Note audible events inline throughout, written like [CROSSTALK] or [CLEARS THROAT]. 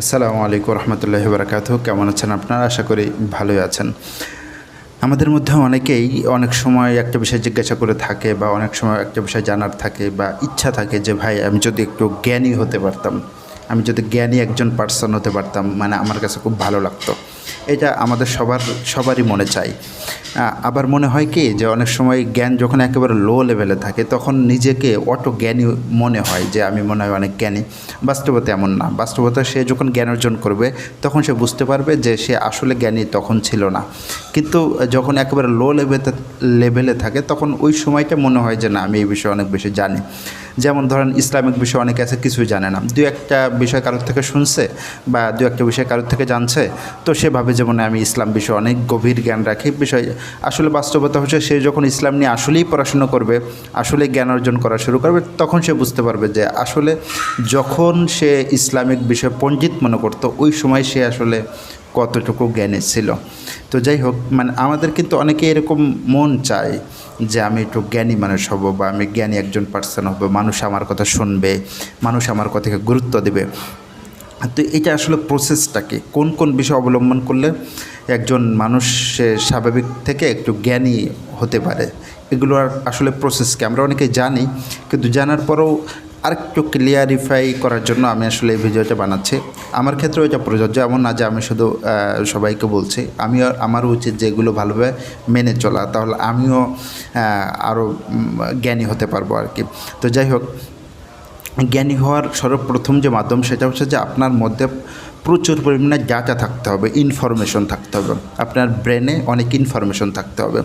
আসসালামু আলাইকুম রহমতুল্লাহি বারাকাত কেমন আছেন আপনারা? আশা করি ভালোই আছেন। আমাদের মধ্যে অনেকেই অনেক সময় একটা বিষয় জিজ্ঞাসা করে থাকে বা অনেক সময় একটা বিষয় জানার থাকে বা ইচ্ছা থাকে যে, ভাই, আমি যদি একটু জ্ঞানী হতে পারতাম, আমি যদি জ্ঞানী একজন পার্সন হতে পারতাম মানে আমার কাছে খুব ভালো লাগতো। এটা আমাদের সবার, সবারই মনে চাই। আবার মনে হয় কি যে অনেক সময় জ্ঞান যখন একেবারে লো লেভেলে থাকে, তখন নিজেকে অটো জ্ঞানী মনে হয় যে আমি মনে হয় অনেক জ্ঞানী। বাস্তবতা এমন না। বাস্তবতা সে যখন জ্ঞান অর্জন করবে, তখন সে বুঝতে পারবে যে সে আসলে জ্ঞানী তখন ছিল না। কিন্তু যখন একেবারে লো লেভেলে লেভেলে থাকে, তখন ওই সময়টা মনে হয় যে না, আমি এই বিষয়ে অনেক বেশি জানি। যেমন ধরেন ইসলামিক বিষয় অনেকে আছে, কিছুই জানে না। দু একটা বিষয় কারোর থেকে শুনছে বা দু একটা বিষয় কারোর থেকে জানছে, তো সে ভাবে যেমন আমি ইসলাম বিষয়ে অনেক গভীর জ্ঞান রাখি বিষয় আসলে বাস্তবতা হচ্ছে সে যখন ইসলাম নিয়ে আসলেই পড়াশুনো করবে আসলে জ্ঞান অর্জন করা শুরু করবে, তখন সে বুঝতে পারবে যে আসলে যখন সে ইসলামিক বিষয়ে পণ্ডিত মনে করতো, ওই সময় সে আসলে কতটুকু জ্ঞানী ছিল। তো যাই হোক মানে আমাদের কিন্তু অনেকে এরকম মন চায় যে আমি একটু জ্ঞানী মানুষ হব বা আমি জ্ঞানী একজন পার্সন হব, মানুষ আমার কথা শুনবে, মানুষ আমার কথাকে গুরুত্ব দেবে। তো এটা আসলে প্রসেসটাকে কোন কোন বিষয় অবলম্বন করলে একজন মানুষ স্বাভাবিক থেকে একটু জ্ঞানী হতে পারে? এগুলো আর আসলে প্রসেসকে আমরা অনেকে জানি, কিন্তু জানার পরেও আরেকটু ক্লিয়ারিফাই করার জন্য আমি আসলে এই ভিডিওটা বানাচ্ছি। আমার ক্ষেত্রেও এটা প্রযোজ্য, এমন না যে আমি শুধু সবাইকে বলছি। আমিও আমারও উচিত যে এগুলো ভালোভাবে মেনে চলা, তাহলে আমিও আরও জ্ঞানী হতে পারব আর কি। তো যাই হোক জ্ঞানী হওয়ার সর্বপ্রথম যে মাধ্যম সেটা হচ্ছে যে আপনার মধ্যে প্রচুর পরিমাণে ডাটা থাকতে হবে ইনফরমেশন থাকতে হবে। আপনার ব্রেনে অনেক ইনফরমেশন থাকতে হবে।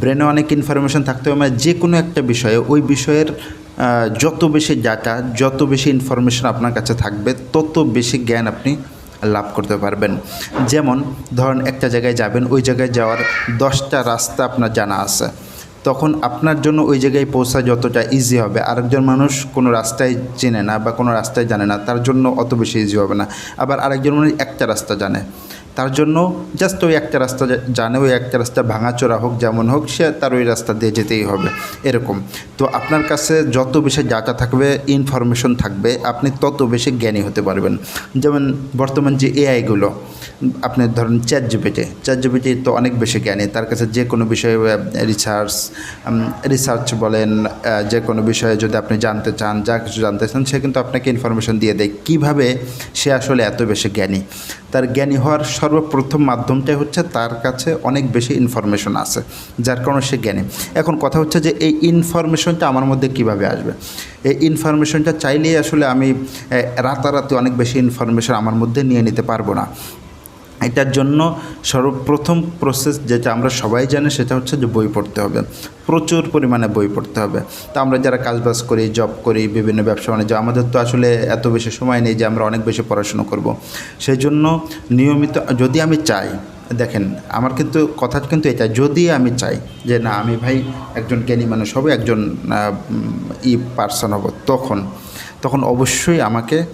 ব্রেনে অনেক ইনফরমেশন থাকতে হবে মানে যে কোনো একটা বিষয়ে, ওই বিষয়ের যত বেশি ডাটা যত বেশি ইনফরমেশন আপনার কাছে থাকবে, তত বেশি জ্ঞান আপনি লাভ করতে পারবেন। যেমন ধরেন একটা জায়গায় যাবেন, ওই জায়গায় যাওয়ার দশটা রাস্তা আপনার জানা আছে। তখন আপনার জন্য ওই জায়গায় পৌঁছা যতটা ইজি হবে। আরেকজন মানুষ কোনো রাস্তায় চেনে না বা কোনো রাস্তায় জানে না, তার জন্য অত বেশি ইজি হবে না। আবার আরেকজন মানুষ একটা রাস্তা জানে। তার জন্য জাস্ট ওই একটা রাস্তা জানে, ওই একটা রাস্তা ভাঙাচোরা হোক, যেমন হোক, সে তার ওই রাস্তা দিয়ে যেতেই হবে, এরকম। তো আপনার কাছে যত বেশি ডাটা থাকবে ইনফরমেশন থাকবে, আপনি তত বেশি জ্ঞানী হতে পারবেন। যেমন বর্তমান যে এআইগুলো আপনি ধরেন চ্যাট জিপিটি চ্যাট জিপিটি তো অনেক বেশি জ্ঞানী, তার কাছে যে কোনো বিষয়ে রিসার্চ রিসার্চ বলেন যে কোনো বিষয়ে যদি আপনি জানতে চান, যা কিছু জানতে চান, সে কিন্তু আপনাকে ইনফরমেশন দিয়ে দেয়। কীভাবে সে আসলে এত বেশি জ্ঞানী? তার জ্ঞানী হওয়ার সর্বপ্রথম মাধ্যমটাই হচ্ছে তার কাছে অনেক বেশি ইনফরমেশন আছে, যার কারণে সে জ্ঞানে। এখন কথা হচ্ছে যে এই ইনফরমেশনটা আমার মধ্যে কীভাবে আসবে? এই ইনফরমেশনটা চাইলেই আসলে আমি রাতারাতি অনেক বেশি ইনফরমেশন আমার মধ্যে নিয়ে নিতে পারব না। এটার জন্য সর্বপ্রথম প্রসেস যেটা আমরা সবাই জানি সেটা হচ্ছে যে বই পড়তে হবে। প্রচুর পরিমাণে বই পড়তে হবে। তো আমরা যারা কাজবাজ করি জব করি, বিভিন্ন ব্যবসা বাণিজ্য, আমাদের তো আসলে এত বেশি সময় নেই যে আমরা অনেক বেশি পড়াশুনো করব। সেই জন্য নিয়মিত, যদি আমি চাই, দেখেন, আমার কিন্তু কথা কিন্তু এটা যদি আমি চাই যে না, আমি ভাই একজন জ্ঞানী মানুষ হব, একজন ই পার্সন হব, তখন তখন অবশ্যই আমাকে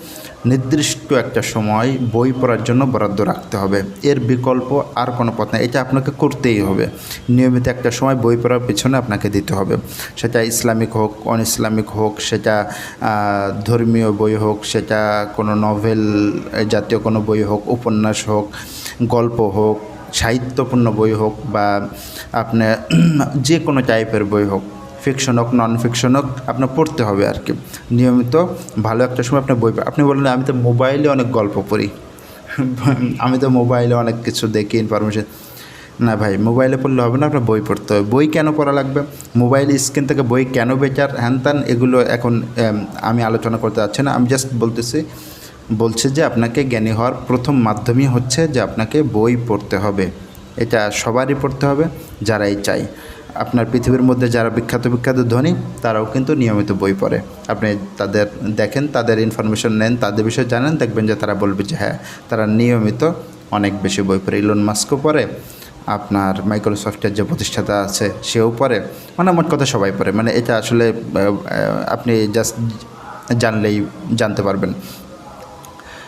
নির্দিষ্ট একটা সময় বই পড়ার জন্য বরাদ্দ রাখতে হবে। এর বিকল্প আর কোনো পথ নেই। এটা আপনাকে করতেই হবে। নিয়মিত একটা সময় বই পড়ার পেছনে আপনাকে দিতে হবে। সেটা ইসলামিক হোক অন ইসলামিক হোক, সেটা ধর্মীয় বই হোক, সেটা কোনো নভেল জাতীয় কোনো বই হোক, উপন্যাস হোক, গল্প হোক, সাহিত্যপূর্ণ বই হোক বা আপনার [CLEARS THROAT] যে কোনো টাইপের বই হোক। ফিকশন হোক নন ফিকশন হোক আপনার পড়তে হবে আর কি। নিয়মিত ভালো একটা সময় আপনি বই আপনি বললেন, আমি তো মোবাইলে অনেক গল্প পড়ি। [LAUGHS] আমি তো মোবাইলে অনেক কিছু দেখি ইনফরমেশন না ভাই, মোবাইলে পড়লে হবে না, আপনার বই পড়তে হবে। বই কেন পড়া লাগবে? মোবাইল স্ক্রিন থেকে বই কেন বেটার? হ্যান ত্যান, এগুলো এখন আমি আলোচনা করতে যাচ্ছি না। আমি জাস্ট বলতেছি, বলছে যে আপনাকে জ্ঞানী হওয়ার প্রথম মাধ্যমই হচ্ছে যে আপনাকে বই পড়তে হবে। এটা সবারই পড়তে হবে, যারাই চাই আপনার পৃথিবীর মধ্যে যারা বিখ্যাত বিখ্যাত ধনী, তারাও কিন্তু নিয়মিত বই পড়ে। আপনি তাদের দেখেন, তাদের ইনফরমেশন নেন, তাদের বিষয়ে জানেন, দেখবেন যে তারা বলবে যে হ্যাঁ তারা নিয়মিত অনেক বেশি বই পড়ে। ইলন মাস্কও পড়ে, আপনার মাইক্রোসফটের যে প্রতিষ্ঠাতা আছে, সেও পড়ে। মানে মোট কথা সবাই পড়ে। মানে এটা আসলে আপনি জাস্ট জানলেই জানতে পারবেন।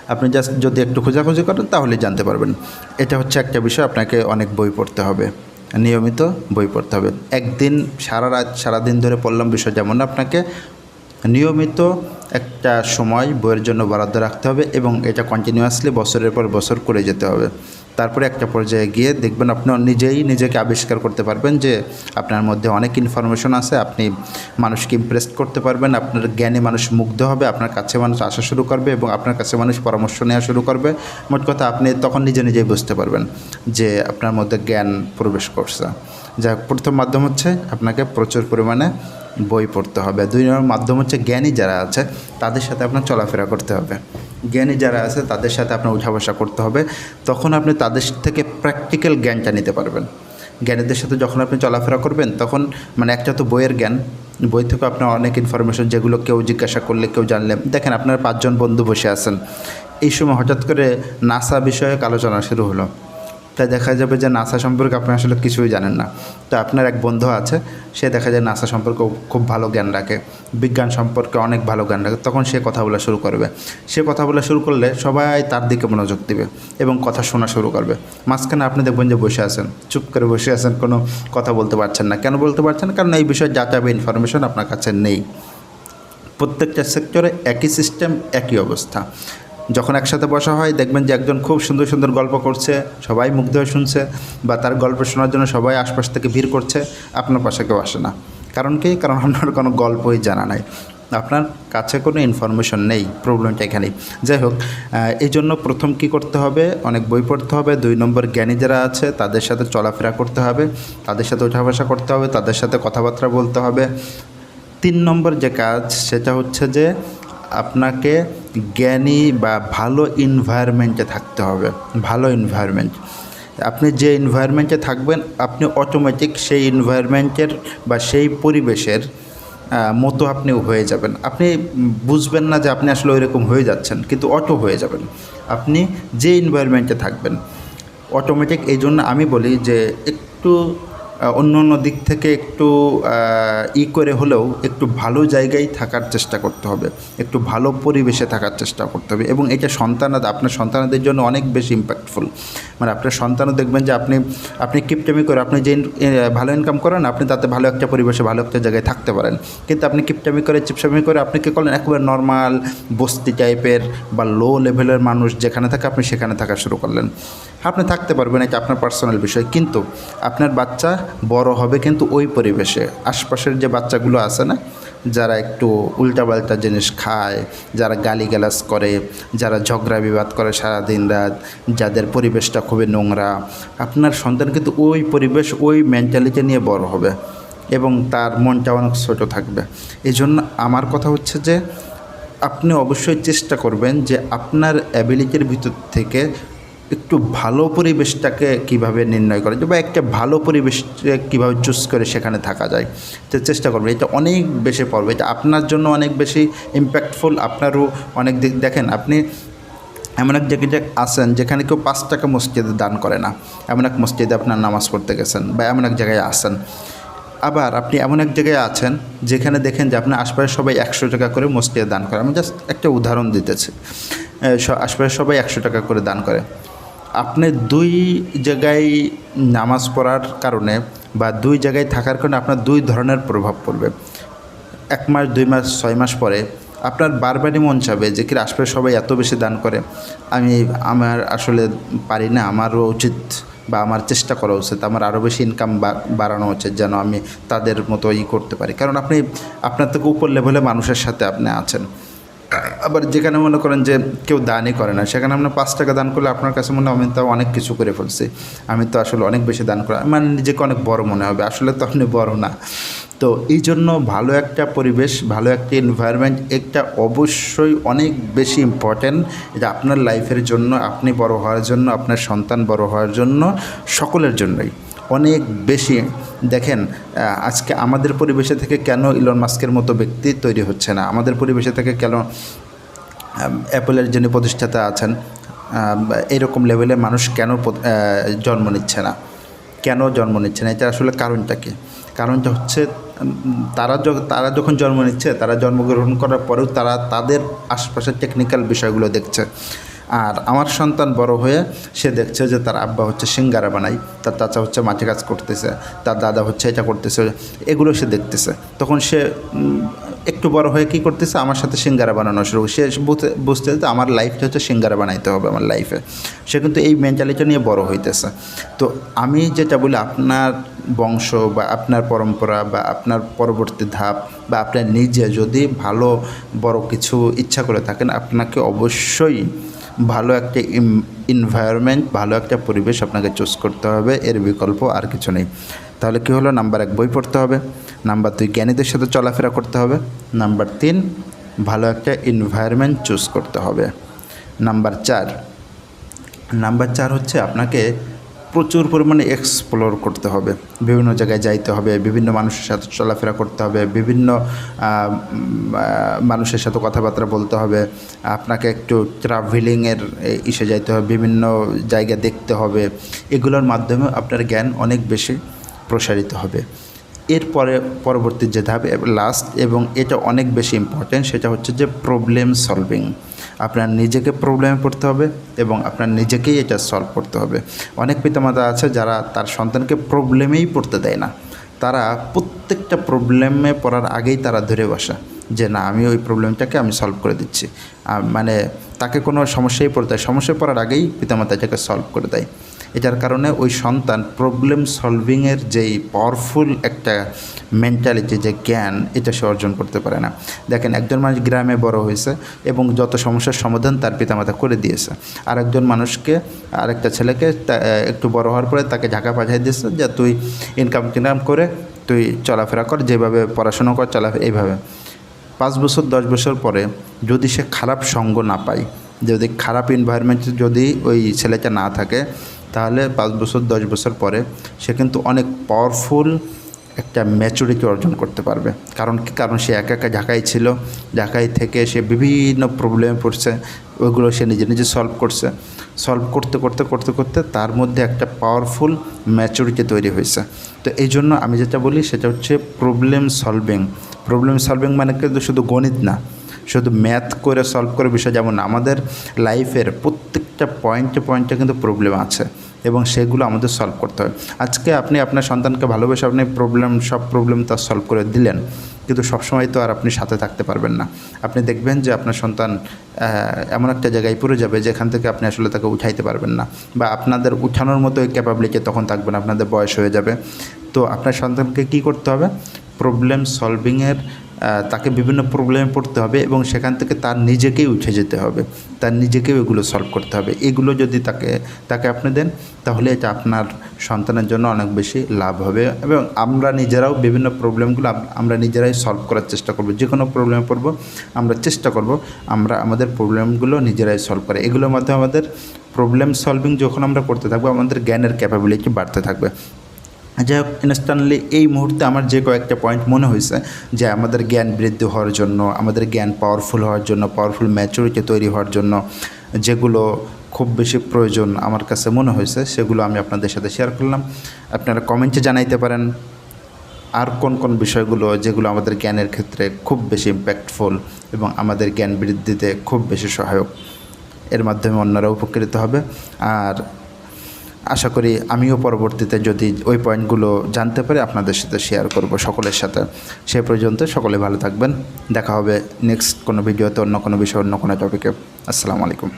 আপনি জাস্ট যদি একটু খোঁজাখুঁজি করেন তাহলে জানতে পারবেন। এটা হচ্ছে একটা বিষয়, আপনাকে অনেক বই পড়তে হবে। নিয়মিত বই পড়তে হবে। একদিন সারা রাত, সারাদিন ধরে পড়লাম বিষয় যেমন আপনাকে, নিয়মিত একটা সময় বইয়ের জন্য বরাদ্দ রাখতে হবে এবং এটা কন্টিনিউয়াসলি বছরের পর বছর করে যেতে হবে। তারপরে একটা পর্যায়ে গিয়ে দেখবেন আপনি নিজেই নিজেকে আবিষ্কার করতে পারবেন যে আপনার মধ্যে অনেক ইনফরমেশন আছে, আপনি মানুষকে ইমপ্রেস করতে পারবেন, আপনার জ্ঞানে মানুষ মুগ্ধ হবে, আপনার কাছে মানুষ আসা শুরু করবে এবং আপনার কাছে মানুষ পরামর্শ নেওয়া শুরু করবে। মোট কথা আপনি তখন নিজে নিজেই বুঝতে পারবেন যে আপনার মধ্যে জ্ঞান প্রবেশ করছে। যা প্রথম মাধ্যম হচ্ছে আপনাকে প্রচুর পরিমাণে বই পড়তে হবে। দুই নম্বর মাধ্যম হচ্ছে জ্ঞানী যারা আছে, তাদের সাথে আপনার চলাফেরা করতে হবে। জ্ঞানী যারা আছে, তাদের সাথে আপনার উঠা বসা করতে হবে। তখন আপনি তাদের থেকে প্র্যাকটিক্যাল জ্ঞানটা নিতে পারবেন। জ্ঞানীদের সাথে যখন আপনি চলাফেরা করবেন, তখন মানে একটা তো বইয়ের জ্ঞান। বই থেকে আপনার অনেক ইনফরমেশন যেগুলো কেউ জিজ্ঞাসা করলে, কেউ জানলে। দেখেন, আপনার পাঁচজন বন্ধু বসে আছেন। এই সময় হঠাৎ করে নাসা বিষয়ক আলোচনা শুরু হলো। তাই দেখা যাবে যে নাসা সম্পর্কে আপনি আসলে কিছুই জানেন না। তো আপনার এক বন্ধু আছে, সে দেখা যায় নাসা সম্পর্কে খুব ভালো জ্ঞান রাখে, বিজ্ঞান সম্পর্কে অনেক ভালো জ্ঞান রাখে। তখন সে কথা বলা শুরু করবে। সে কথা বলা শুরু করলে সবাই তার দিকে মনোযোগ দিবে এবং কথা শোনা শুরু করবে। মাঝখানে আপনি দেখবেন যে বসে আছেন, চুপ করে বসে আছেন, কোনো কথা বলতে পারছেন না। কেন বলতে পারছেন? কারণ এই বিষয়ে যা যাবে ইনফরমেশন আপনার কাছে নেই। প্রত্যেকটা সেক্টরে একই সিস্টেম একই অবস্থা। যখন একসাথে বসা হয়, দেখবেন যে একজন খুব সুন্দর সুন্দর গল্প করছে, সবাই মুগ্ধ হয়ে শুনছে বা তার গল্প শোনার জন্য সবাই আশপাশ থেকে ভিড় করছে, আপনার পাশে কেউ আসে না। কারণ কি? কারণ আপনার কোনো গল্পই জানা নাই। আপনার কাছে কোনো ইনফরমেশন নেই প্রবলেমটা এখানেই। যাই হোক এই জন্য প্রথম কি করতে হবে? অনেক বই পড়তে হবে। দুই নম্বর জ্ঞানী যারা আছে, তাদের সাথে চলাফেরা করতে হবে। তাদের সাথে ওঠা বসা করতে হবে। তাদের সাথে কথাবার্তা বলতে হবে। তিন নম্বর যে কাজ, সেটা হচ্ছে যে আপনাকে জ্ঞানী বা ভালো এনভায়রনমেন্টে থাকতে হবে, ভালো এনভায়রনমেন্ট আপনি যে এনভায়রনমেন্টে থাকবেন, আপনি অটোমেটিক সেই এনভায়রনমেন্টের বা সেই পরিবেশের মতো আপনি হয়ে যাবেন। আপনি বুঝবেন না যে আপনি আসলে ওইরকম হয়ে যাচ্ছেন, কিন্তু অটো হয়ে যাবেন। আপনি যে এনভায়রনমেন্টে থাকবেন অটোমেটিক এই জন্য আমি বলি যে একটু অন্য অন্য দিক থেকে একটু ই করে হলেও একটু ভালো জায়গায় থাকার চেষ্টা করতে হবে। একটু ভালো পরিবেশে থাকার চেষ্টা করতে হবে এবং এটা সন্তানাদ, আপনার সন্তানদের জন্য অনেক বেশি ইম্প্যাক্টফুল মানে আপনার সন্তানও দেখবেন যে আপনি আপনি কিপটেমি করে, আপনি যে ভালো ইনকাম করেন, আপনি তাতে ভালো একটা পরিবেশে, ভালো একটা জায়গায় থাকতে পারেন। কিন্তু আপনি কিপটামি করে, চিপসামি করে আপনি কী করলেন একেবারে নর্মাল বস্তি টাইপের বা লো লেভেলের মানুষ যেখানে থাকে, আপনি সেখানে থাকা শুরু করলেন। আপনি থাকতে পারবেন এটা আপনার পার্সোনাল বিষয়, কিন্তু আপনার বাচ্চা বড় হবে কিন্তু ওই পরিবেশে। আশপাশের যে বাচ্চাগুলো আছে না, যারা একটু উল্টাপাল্টা জিনিস খায়, যারা গালিগালাজ করে, যারা ঝগড়া বিবাদ করে সারাদিন রাত, যাদের পরিবেশটা খুবই নোংরা, আপনার সন্তান কিন্তু ওই পরিবেশ, ওই মেন্টালিটি নিয়ে বড় হবে এবং তার মনটা অনেক ছোটো থাকবে। এই জন্য আমার কথা হচ্ছে যে, আপনি অবশ্যই চেষ্টা করবেন যে আপনার অ্যাবিলিটির ভিতর থেকে একটু ভালো পরিবেশটাকে কীভাবে নির্ণয় করা যায় বা একটা ভালো পরিবেশ কীভাবে চুজ করে সেখানে থাকা যায়, তো চেষ্টা করবেন এটা অনেক বেশি পড়বে এটা আপনার জন্য অনেক বেশি ইম্প্যাক্টফুল আপনারও অনেক দিক দেখেন, আপনি এমন এক জায়গায় আসেন যেখানে কেউ পাঁচ টাকা মসজিদে দান করে না। এমন এক মসজিদে আপনার নামাজ পড়তে গেছেন বা এমন এক জায়গায় আসেন আবার আপনি এমন এক জায়গায় আছেন যেখানে দেখেন যে আপনার আশপাশের সবাই একশো টাকা করে মসজিদে দান করে। আমি জাস্ট একটা উদাহরণ দিতেছি। আশপাশের সবাই একশো টাকা করে দান করে। আপনি দুই জায়গায় নামাজ পড়ার কারণে বা দুই জায়গায় থাকার কারণে আপনার দুই ধরনের প্রভাব পড়বে। এক মাস, দুই মাস, ছয় মাস পরে আপনার বারবারই মন চাবে যে কি আশপাশে সবাই এত বেশি দান করে। আমি, আমার আসলে পারি না। আমারও উচিত বা আমার চেষ্টা করা উচিত। আমার আরও বেশি ইনকাম বাড়ানো উচিত যেন আমি তাদের মতো ই করতে পারি। কারণ আপনি, আপনার থেকে উপর লেভেলে মানুষের সাথে আপনি আছেন। আবার যেখানে মনে করেন যে কেউ দানই করে না, সেখানে আপনার পাঁচ টাকা দান করলে আপনার কাছে মনে হয় আমি তো অনেক কিছু করে ফেলছি, আমি তো আসলে অনেক বেশি দান করা মানে নিজেকে অনেক বড় মনে হবে, আসলে তো আপনি বড় না। তো এই জন্য ভালো একটা পরিবেশ, ভালো একটা এনভায়রনমেন্ট একটা অবশ্যই অনেক বেশি ইম্পর্ট্যান্ট এটা আপনার লাইফের জন্য, আপনি বড় হওয়ার জন্য, আপনার সন্তান বড় হওয়ার জন্য, সকলের জন্যই। অনেক বেশি দেখেন আজকে আমাদের পরিবেশে থেকে কেন ইলন মাস্কের মতো ব্যক্তি তৈরি হচ্ছে না? আমাদের পরিবেশে থেকে কেন অ্যাপেলের যিনি প্রতিষ্ঠাতা আছেন এরকম লেভেলে মানুষ কেন জন্ম নিচ্ছে না? কেন জন্ম নিচ্ছে না? এটা আসলে কারণটা কি? কারণটা হচ্ছে তারা তারা যখন জন্ম নিচ্ছে, তারা জন্মগ্রহণ করার পরেও তারা তাদের আশপাশের টেকনিক্যাল বিষয়গুলো দেখছে। আর আমার সন্তান বড় হয়ে সে দেখছে যে তার আব্বা হচ্ছে সিঙ্গারা বানাই তার চাচা হচ্ছে মাটি কাজ করতেছে, তার দাদা হচ্ছে এটা করতেছে, এগুলো সে দেখতেছে। তখন সে একটু বড় হয়ে কী করতেছে? আমার সাথে সিঙ্গারা বানানো শুরু সে বুঝতে- বুঝতেছে আমার লাইফটা হচ্ছে সিঙ্গারা বানাইতে হবে আমার লাইফে সে কিন্তু এই মেন্টালিটি নিয়ে বড় হইতেছে। তো আমি যেটা বলি, আপনার বংশ বা আপনার পরম্পরা বা আপনার পরবর্তী ধাপ বা আপনার নিজে যদি ভালো, বড় কিছু ইচ্ছা করে থাকেন, আপনাকে অবশ্যই ভালো একটা ইনভায়রনমেন্ট ভালো একটা পরিবেশ আপনাকে চুজ করতে হবে, এর বিকল্প আর কিছু নেই। তাহলে কি হলো? নাম্বার এক, বই পড়তে হবে। নাম্বার দুই, জ্ঞানীদের সাথে চলাফেরা করতে হবে। নাম্বার তিন, ভালো একটা এনভায়রনমেন্ট চুজ করতে হবে। নাম্বার চার নাম্বার চার হচ্ছে আপনাকে প্রচুর পরিমাণে এক্সপ্লোর করতে হবে। বিভিন্ন জায়গায় যাইতে হবে, বিভিন্ন মানুষের সাথে চলাফেরা করতে হবে, বিভিন্ন মানুষের সাথে কথাবার্তা বলতে হবে, আপনাকে একটু ট্রাভেলিংয়ের ইসে যাইতে হবে, বিভিন্ন জায়গা দেখতে হবে। এগুলোর মাধ্যমে আপনার জ্ঞান অনেক বেশি প্রসারিত হবে। এরপরে পরবর্তী যে ধাপ লাস্ট এবং এটা অনেক বেশি ইম্পর্টেন্ট সেটা হচ্ছে যে প্রবলেম সলভিং আপনার নিজেকে প্রবলেমে পড়তে হবে এবং আপনার নিজেকেই এটা সলভ করতে হবে। অনেক পিতামাতা আছে যারা তার সন্তানকে প্রবলেমেই পড়তে দেয় না। তারা প্রত্যেকটা প্রবলেমে পড়ার আগেই তারা ধরে বসা যে, না, আমি ওই প্রবলেমটাকে আমি সলভ করে দিচ্ছি। মানে তাকে কোনো সমস্যায় পড়তে হয় সমস্যায় পড়ার আগেই পিতামাতা এটাকে সলভ করে দেয়। এটার কারণে ওই সন্তান প্রবলেম সলভিংয়ের যেই পাওয়ারফুল একটা মেন্টালিটি যে জ্ঞান, এটা সে অর্জন করতে পারে না। দেখেন, একজন মানুষ গ্রামে বড় হয়েছে এবং যত সমস্যার সমাধান তার পিতামাতা করে দিয়েছে। আর একজন মানুষকে, আরেকটা ছেলেকে একটু বড় হওয়ার পরে তাকে ঢাকা পাঠিয়ে দিয়েছে যে, তুই ইনকাম টিনকাম করে, তুই চলাফেরা কর, যেভাবে পড়াশোনা কর চলাফেরা এইভাবে। পাঁচ বছর, দশ বছর পরে যদি সে খারাপ সঙ্গ না পায়, যদি খারাপ এনভায়রনমেন্টে যদি ওই ছেলেটা না থাকে তাহলে পাঁচ বছর, দশ বছর পরে সে কিন্তু অনেক পাওয়ারফুল একটা ম্যাচুরিটি অর্জন করতে পারবে। কারণ কি? কারণ সে একা একা ঢাকায় ছিল। ঢাকায় থেকে সে বিভিন্ন প্রবলেমে পড়ছে। ওইগুলো সে নিজে নিজে সলভ করছে। সলভ করতে করতে করতে করতে তার মধ্যে একটা পাওয়ারফুল ম্যাচুরিটি তৈরি হয়েছে। তো এই জন্য আমি যেটা বলি সেটা হচ্ছে প্রবলেম সলভিং প্রবলেম সলভিং মানে কিন্তু শুধু গণিত না। শুধু ম্যাথ করে সলভ করে বিষয় যেমন আমাদের লাইফের প্রত্যেকটা পয়েন্টে পয়েন্টে কিন্তু প্রবলেম আছে। এবং সেগুলো আমাদের সলভ করতে হয়। আজকে আপনি আপনার সন্তানকে ভালোবেসে আপনি প্রবলেম সব প্রবলেম তার সলভ করে দিলেন, কিন্তু সবসময় তো আর আপনি সাথে থাকতে পারবেন না। আপনি দেখবেন যে আপনার সন্তান এমন একটা জায়গায় পড়ে যাবে যেখান থেকে আপনি আসলে তাকে উঠাইতে পারবেন না। বা আপনাদের উঠানোর মতো ক্যাপাবিলিটি তখন থাকবে না, আপনাদের বয়স হয়ে যাবে। তো আপনার সন্তানকে কি করতে হবে? প্রবলেম সলভিংয়ের তাকে বিভিন্ন প্রবলেমে পড়তে হবে এবং সেখান থেকে তার নিজেকেই উঠে যেতে হবে। তার নিজেকেও এগুলো সলভ করতে হবে। এগুলো যদি তাকে তাকে আপনি দেন, তাহলে এটা আপনার সন্তানের জন্য অনেক বেশি লাভ হবে এবং আমরা নিজেরাও বিভিন্ন প্রবলেমগুলো আমরা নিজেরাই সলভ করার চেষ্টা করব। যে কোনো প্রবলেমে পড়ব, আমরা চেষ্টা করব আমরা আমাদের প্রবলেমগুলো নিজেরাই সলভ করে এগুলোর মাধ্যমে আমাদের প্রবলেম সলভিং যখন আমরা করতে থাকব, আমাদের জ্ঞানের ক্যাপাবিলিটি বাড়তে থাকবে। যাই হোক ইনস্ট্যান্টলি এই মুহূর্তে আমার যে কয়েকটা পয়েন্ট মনে হয়েছে যে আমাদের জ্ঞান বৃদ্ধি হওয়ার জন্য, আমাদের জ্ঞান পাওয়ারফুল হওয়ার জন্য পাওয়ারফুল ম্যাচুরিটি তৈরি হওয়ার জন্য যেগুলো খুব বেশি প্রয়োজন আমার কাছে মনে হয়েছে, সেগুলো আমি আপনাদের সাথে শেয়ার করলাম। আপনারা কমেন্টে জানাইতে পারেন আর কোন কোন বিষয়গুলো যেগুলো আমাদের জ্ঞানের ক্ষেত্রে খুব বেশি ইম্প্যাক্টফুল এবং আমাদের জ্ঞান বৃদ্ধিতে খুব বেশি সহায়ক। এর মাধ্যমে অন্যরা উপকৃত হবে। আর আশা করি আমিও পরবর্তীতে যদি ওই পয়েন্টগুলো জানতে পারি আপনাদের সাথে শেয়ার করব সকলের সাথে। সে পর্যন্ত সকলে ভালো থাকবেন। দেখা হবে নেক্সট কোনো ভিডিওতে, অন্য কোনো বিষয়ে, অন্য কোনো টপিকে আসসালামু আলাইকুম।